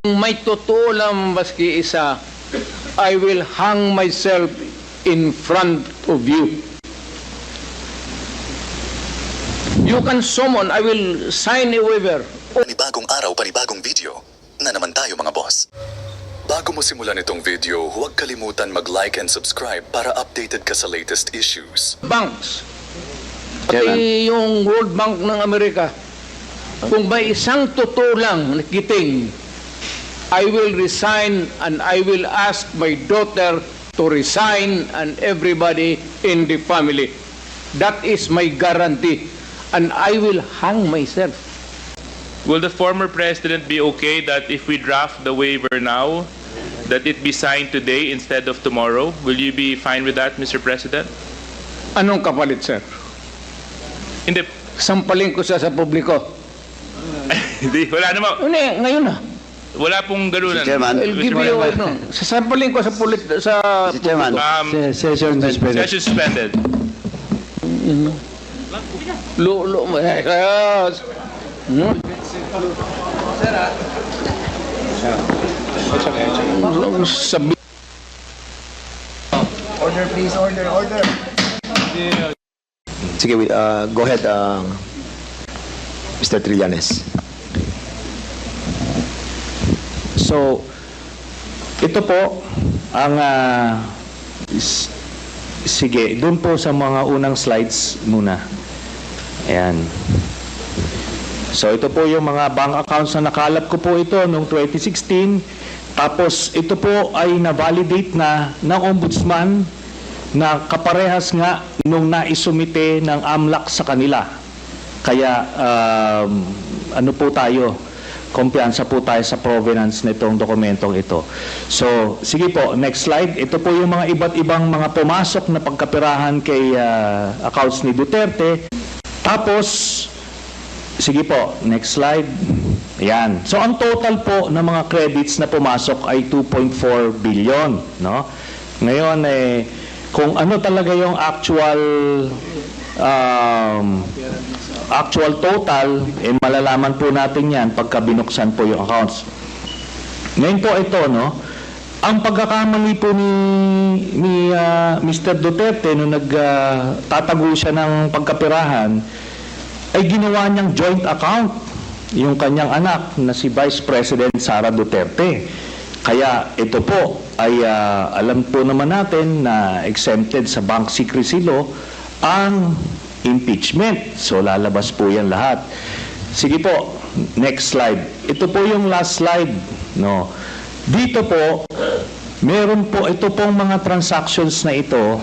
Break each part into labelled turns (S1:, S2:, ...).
S1: Kung may totoo lang maski isa, I will hang myself in front of you. You can summon, I will sign a waiver.
S2: Panibagong araw, panibagong video. Na naman tayo mga boss. Bago mo simulan itong video, huwag kalimutan mag-like and subscribe para updated ka sa latest issues.
S1: banks. Pati yung World Bank ng Amerika. Kung may isang totoo lang na kiting, I will resign and I will ask my daughter to resign and everybody in the family. That is my guarantee. And I will hang myself.
S3: Will the former president be okay that if we draft the waiver now, that it be signed today instead of tomorrow? Will you be fine with that, Mr. President?
S1: Anong kapalit, sir?
S3: Hindi,
S1: Sampalin ko siya sa publiko.
S3: hindi, wala naman.
S1: Ano eh, ngayon na.
S3: Wala pong ganunan.
S4: Chairman.
S1: I'll give you, ano, sasampalin ko sa pulit, sa
S4: Mr. Chairman.
S3: Um,
S4: Se- Session suspended.
S3: session suspended.
S1: Lo, lo, eh, kaya, no? Sabi,
S4: Sige, we- uh, go ahead, uh, Mr. Trillanes.
S5: So, ito po ang s- sige, doon po sa mga unang slides muna. Ayan. So, ito po yung mga bank accounts na nakalap ko po ito noong 2016. Tapos, ito po ay na-validate na ng ombudsman na kaparehas nga nung naisumite ng AMLAC sa kanila. Kaya, um, ano po tayo, kumpiyansa po tayo sa provenance nitong dokumentong ito. So, sige po, next slide. Ito po yung mga iba't ibang mga pumasok na pagkapirahan kay ah, accounts ni Duterte. Tapos, sige po, next slide. Ayan. So, ang total po ng mga credits na pumasok ay 2.4 billion, no? Ngayon, eh, kung ano talaga yung actual um, actual total, eh, malalaman po natin yan pagka binuksan po yung accounts. Ngayon po ito, no? Ang pagkakamali po ni, ni ah, Mr. Duterte nung nagtatago siya ng pagkapirahan, ay ginawa niyang joint account yung kanyang anak na si Vice President Sara Duterte. Kaya ito po ay ah, alam po naman natin na exempted sa bank secrecy law ang impeachment. So lalabas po yan lahat. Sige po, next slide. Ito po yung last slide, no. Dito po, meron po ito pong mga transactions na ito.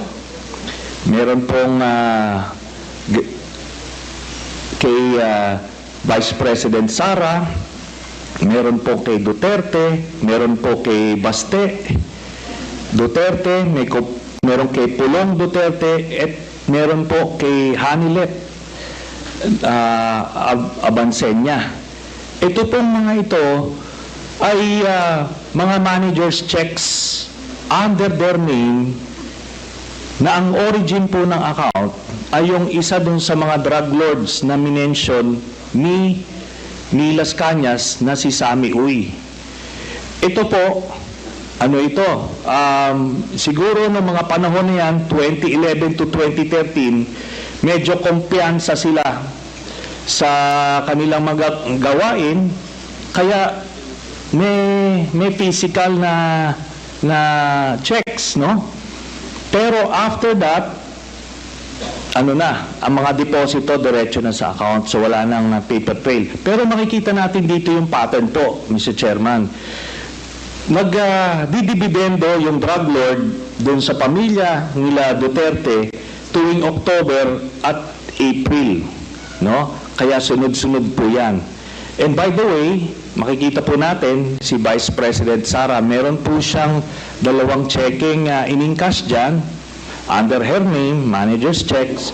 S5: Meron pong g- kay ah, Vice President Sara, meron po kay Duterte, meron po kay Baste Duterte, may ko, meron kay Pulong Duterte, at meron po kay Hanilet uh, Ab- Abansenya. Ito pong mga ito ay ah, mga managers checks under their name na ang origin po ng account ay yung isa dun sa mga drug lords na minention ni ni Las na si Sami Uy. Ito po, ano ito? Um, siguro ng mga panahon na yan, 2011 to 2013, medyo kumpiyansa sila sa kanilang mga kaya may, may physical na, na checks, no? Pero after that, ano na, ang mga deposito diretso na sa account. So wala nang paper trail. Pero makikita natin dito yung pattern po, Mr. Chairman. Nag uh, yung drug lord doon sa pamilya nila Duterte tuwing October at April, no? Kaya sunod-sunod po 'yan. And by the way, makikita po natin si Vice President Sara, meron po siyang dalawang checking uh, in-encash dyan under her name, manager's checks.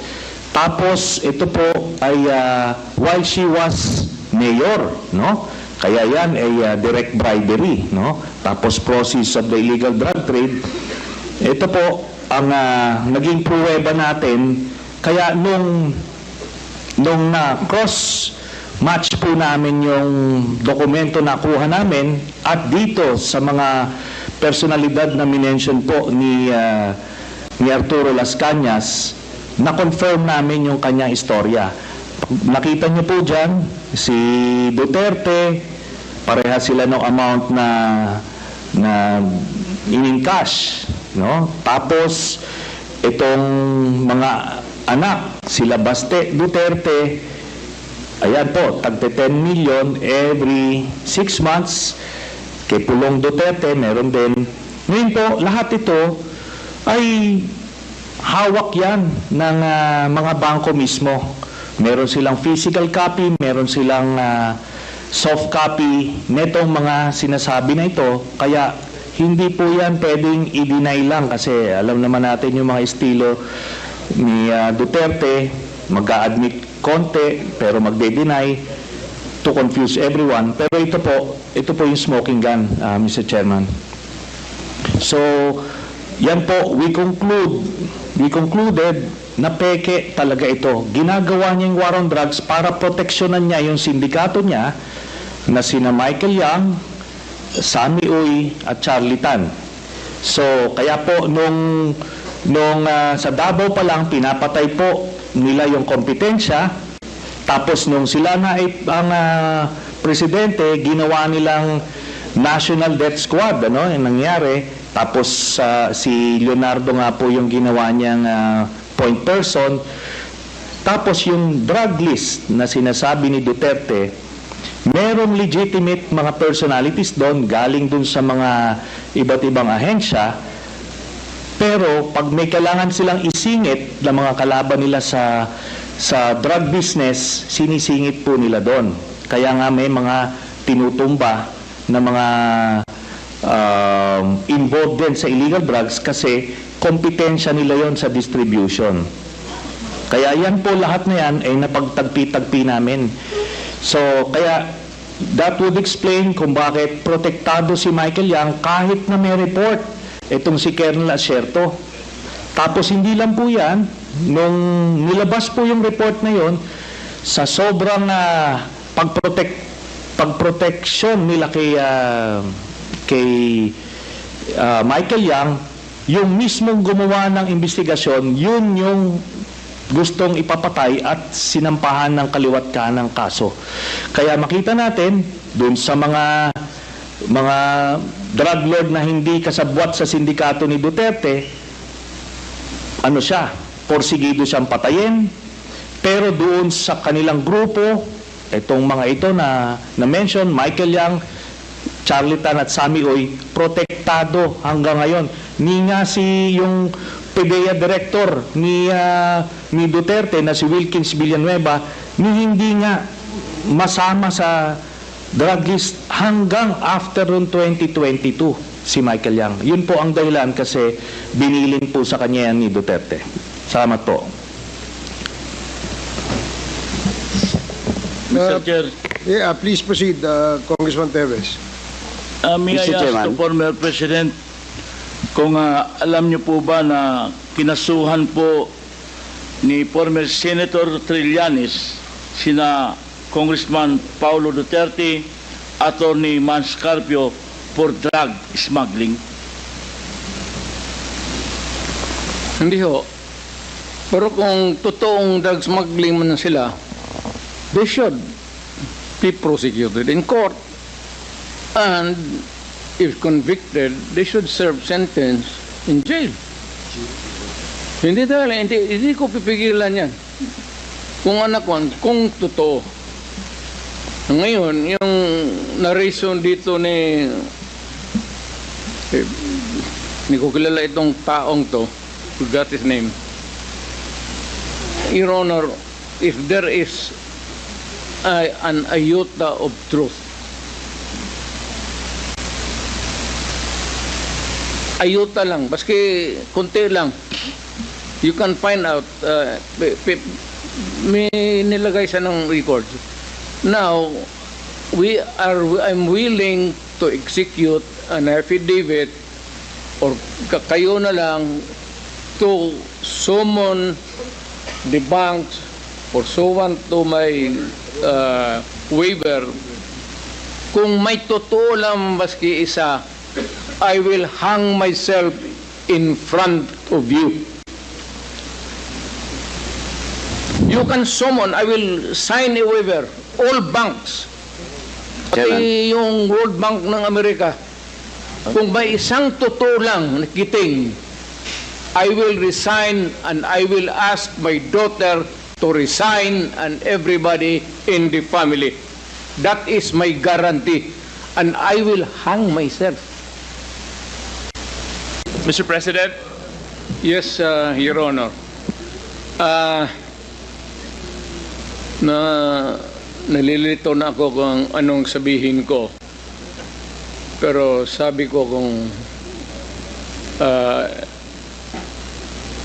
S5: Tapos ito po ay uh, while she was mayor, no? Kaya yan ay uh, direct bribery, no? Tapos process of the illegal drug trade. Ito po ang uh, naging pruweba natin. Kaya nung nung na cross match po namin yung dokumento na kuha namin at dito sa mga personalidad na minention po ni ah, ni Arturo Las Cañas, na-confirm namin yung kanyang istorya. Nakita niyo po dyan, si Duterte, pareha sila ng amount na na in cash, no? Tapos itong mga anak, sila Baste Duterte, ayan po, tagte 10 million every 6 months. Kay Pulong Duterte, meron din. Ngayon po, lahat ito ay hawak yan ng ah, mga bangko mismo. Meron silang physical copy, meron silang ah, soft copy netong mga sinasabi na ito. Kaya hindi po yan pwedeng i-deny lang kasi alam naman natin yung mga estilo ni ah, Duterte, mag-a-admit konti pero magde-deny to confuse everyone. Pero ito po, ito po yung smoking gun, ah, Mr. Chairman. So, yan po, we conclude, we concluded na peke talaga ito. Ginagawa niya yung war on drugs para proteksyonan niya yung sindikato niya na sina Michael Young, Sammy Uy at Charlie Tan. So, kaya po nung nung ah, sa Davao pa lang pinapatay po nila yung kompetensya tapos nung sila na ay ang ah, presidente, ginawa nilang National Death Squad, ano, yung nangyari. Tapos ah, si Leonardo nga po yung ginawa niyang ah, point person. Tapos yung drug list na sinasabi ni Duterte, merong legitimate mga personalities doon, galing doon sa mga iba't ibang ahensya, pero pag may kailangan silang isingit ng mga kalaban nila sa sa drug business, sinisingit po nila doon. Kaya nga may mga tinutumba na mga um, involved din sa illegal drugs kasi kompetensya nila yon sa distribution. Kaya yan po lahat na yan ay napagtagpi-tagpi namin. So, kaya that would explain kung bakit protektado si Michael Yang kahit na may report itong si Colonel Acerto. Tapos hindi lang po yan, nung nilabas po yung report na yon, sa sobrang uh, pagprotect pagproteksyon nila kay ah, kay ah, Michael Yang, yung mismong gumawa ng investigasyon, yun yung gustong ipapatay at sinampahan ng kaliwat kanang kaso. Kaya makita natin dun sa mga mga drug lord na hindi kasabwat sa sindikato ni Duterte, ano siya, porsigido siyang patayin, pero doon sa kanilang grupo, itong mga ito na na-mention, Michael Yang, Charlie Tan at Sammy Oy, protektado hanggang ngayon. Ni nga si yung PDEA director ni, ah, ni Duterte na si Wilkins Villanueva, ni hindi nga masama sa drug list hanggang after noong 2022 si Michael Yang. Yun po ang dahilan kasi binilin po sa kanya yan ni Duterte. Salamat po.
S6: Mr.
S7: Uh,
S6: Chair,
S7: Yeah, please proceed, uh, Congressman Teves.
S6: uh, may I
S4: Mr.
S6: ask
S4: Chairman.
S6: the former President kung uh, alam niyo po ba na kinasuhan po ni former Senator Trillanes sina Congressman Paulo Duterte, Attorney Mans Carpio for drug smuggling?
S1: Hindi ho. Pero kung totoong drug smuggling man sila, they should be prosecuted in court. And if convicted, they should serve sentence in jail. Hindi talaga, hindi, hindi ko pipigilan yan. Kung anak ko, kung totoo. Ngayon, yung narration dito ni eh, hindi ko kilala itong taong to, forgot his name. Your Honor, if there is a- an iota of truth, ayuta lang, baski konti lang, you can find out, uh, may nilagay siya ng record. Now, we are, I'm willing to execute an affidavit or ka- kayo na lang to summon the banks pursuant to my uh, waiver, kung may totoo lang maski isa, I will hang myself in front of you. You can summon, I will sign a waiver, all banks, pati yung World Bank ng Amerika, kung may isang totoo lang na kiting, I will resign and I will ask my daughter to resign and everybody in the family. That is my guarantee. And I will hang myself.
S3: Mr. President,
S1: Yes, uh, Your Honor. Ah, na nalilito na ako kung anong sabihin ko. Pero sabi ko kung ah,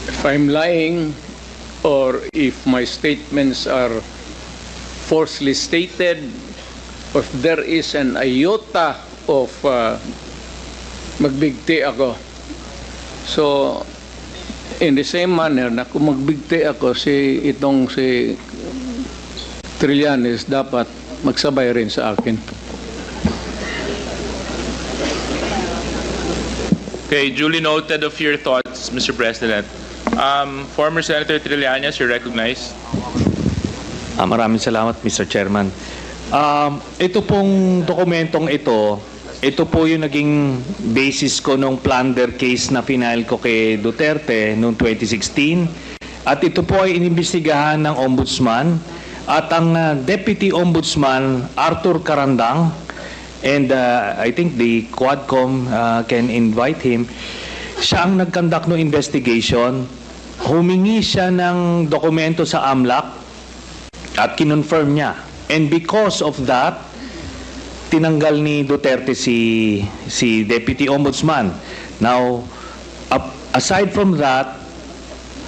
S1: if I'm lying or if my statements are falsely stated, if there is an iota of ah, magbigti ako. So, in the same manner na kung magbigti ako si itong si Trillanes dapat magsabay rin sa akin.
S3: okay, duly noted of your thoughts, Mr. President. Um, former Senator Trillanes, you're recognized.
S5: Ah, maraming salamat, Mr. Chairman. Um, ito pong dokumentong ito, ito po yung naging basis ko nung plunder case na final ko kay Duterte noong 2016. At ito po ay inimbestigahan ng Ombudsman at ang ah, Deputy Ombudsman Arthur Carandang and uh, I think the Quadcom uh, can invite him. Siya ang nagkandak ng investigation. Humingi siya ng dokumento sa AMLAC at kinonfirm niya. And because of that, tinanggal ni Duterte si si Deputy Ombudsman. Now, aside from that,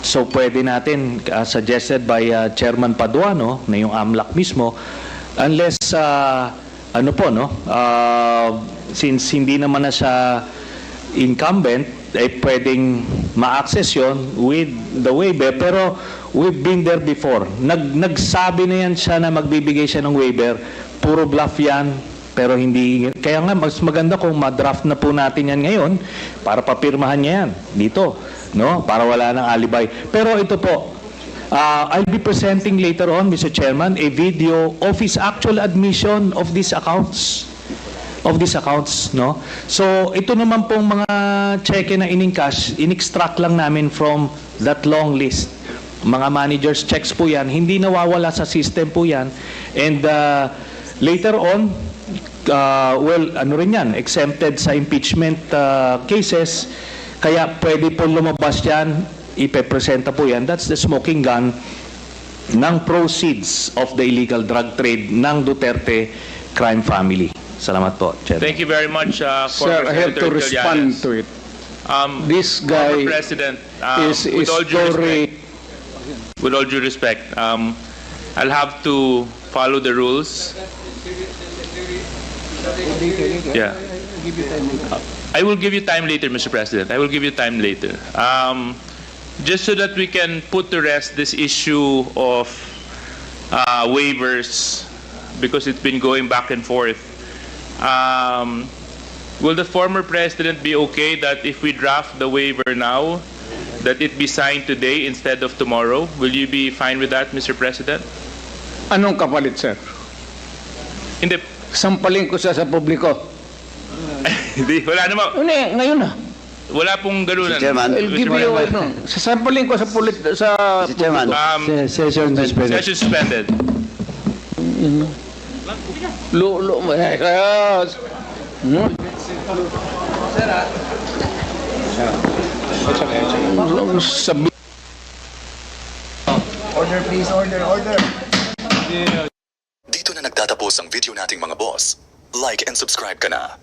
S5: so pwede natin uh, suggested by uh, Chairman Paduano na yung AMLAC mismo unless uh, ano po no? Uh, since hindi naman na siya incumbent eh pwedeng ma-access yon with the waiver. Pero we've been there before. Nag, nagsabi na yan siya na magbibigay siya ng waiver. Puro bluff yan pero hindi kaya nga mas maganda kung ma-draft na po natin yan ngayon para papirmahan niya yan dito no para wala nang alibay pero ito po uh, I'll be presenting later on Mr. Chairman a video of his actual admission of these accounts of these accounts, no? So, ito naman pong mga cheque na in-encash, in-extract lang namin from that long list. Mga managers checks po yan, hindi nawawala sa system po yan. And uh, later on, uh, well, ano rin yan, exempted sa impeachment uh, cases, kaya pwede po lumabas yan, ipepresenta po yan. That's the smoking gun ng proceeds of the illegal drug trade ng Duterte crime family. Salamat po, Chair.
S3: Thank you very much, uh,
S1: Sir, I have to respond to it.
S3: Um,
S1: This guy
S3: President, um,
S1: is,
S3: with
S1: is
S3: all due
S1: story...
S3: respect, with all due respect, um, I'll have to follow the rules. Yeah. I will give you time later, Mr. President. I will give you time later. Um, just so that we can put to rest this issue of uh, waivers, because it's been going back and forth. Um, will the former president be okay that if we draft the waiver now, that it be signed today instead of tomorrow? Will you be fine with that, Mr. President?
S1: Anong kapalit, sir?
S3: Hindi,
S1: Sampaling ko siya sa publiko.
S3: hindi, wala naman.
S1: Hindi, ngayon na.
S3: Wala pong ganunan.
S8: Chairman.
S1: I'll give you, ano, sasampaling ko sa pulit, sa
S8: Mr. Chairman.
S3: Um,
S4: Session suspended.
S3: session suspended.
S1: Lo, lo, eh, yes. Hmm? Sabi
S2: Dito na nagtatapos ang video nating mga boss. Like and subscribe ka na.